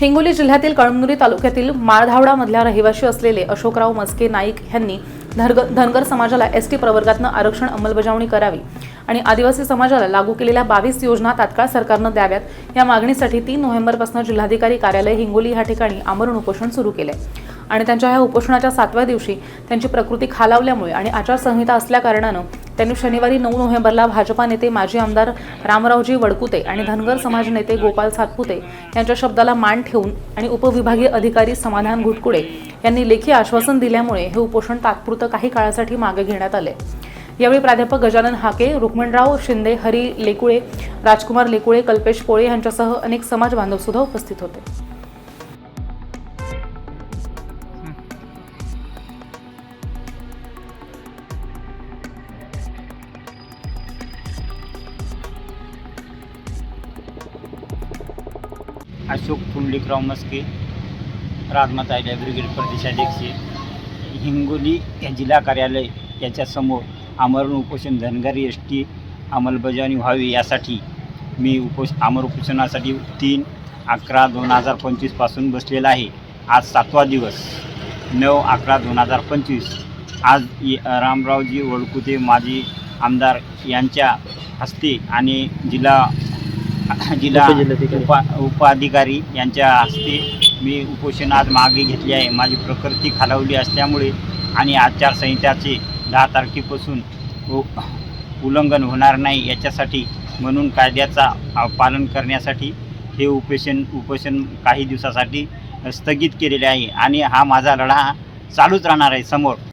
हिंगोली जिल्ह्यातील कळमनुरी तालुक्यातील माळधावडामधल्या रहिवासी असलेले अशोकराव मस्के नाईक यांनी धनगर धनगर समाजाला एस टी प्रवर्गातनं आरक्षण अंमलबजावणी करावी आणि आदिवासी समाजाला लागू केलेल्या बावीस योजना तात्काळ सरकारनं द्याव्यात या मागणीसाठी तीन नोव्हेंबरपासून जिल्हाधिकारी कार्यालय हिंगोली या ठिकाणी आमरण उपोषण सुरू केले आणि त्यांच्या ह्या उपोषणाच्या सातव्या दिवशी त्यांची प्रकृती खालावल्यामुळे आणि आचारसंहिता असल्याकारणानं त्यांनी शनिवारी नऊ नोव्हेंबरला भाजपा नेते माजी आमदार रामरावजी वडकुते आणि धनगर समाज नेते गोपाल सातपुते यांच्या शब्दाला मान ठेवून आणि उपविभागीय अधिकारी समाधान घुटकुडे यांनी लेखी आश्वासन दिल्यामुळे हे उपोषण तात्पुरतं काही काळासाठी मागे घेण्यात आले यावेळी प्राध्यापक गजानन हाके रुक्मणराव शिंदे हरी लेकुळे राजकुमार लेकुळे कल्पेश पोळे यांच्यासह अनेक समाज बांधव सुद्धा उपस्थित होते. अशोक पुंडलिकराव मस्के रागनाथ ब्रिगेड प्रदेशाध्यक्ष हिंगोली या जिल्हा कार्यालय याच्यासमोर आमरण उपोषण धनगरी एस टी अंमलबजावणी व्हावी यासाठी मी उपोष आमर उपोषणासाठी तीन अकरा दोन हजार पंचवीसपासून बसलेला आहे. आज सातवा दिवस नऊ अकरा दोन हजार पंचवीस. आज रामरावजी वळकुते माजी आमदार यांच्या हस्ते आणि जिल्हा जिल्हा उपा उपाधिकारी यांच्या हस्ते मी उपोषण आज मागे घेतले आहे. माझी प्रकृती खालावली असल्यामुळे आणि आचारसंहिताचे दहा तारखेपासून उ उल्लंघन होणार नाही याच्यासाठी म्हणून कायद्याचा पालन करण्यासाठी हे उपोषण उपोषण काही दिवसासाठी स्थगित केलेले आहे. आणि हा माझा लढा चालूच राहणार आहे समोर.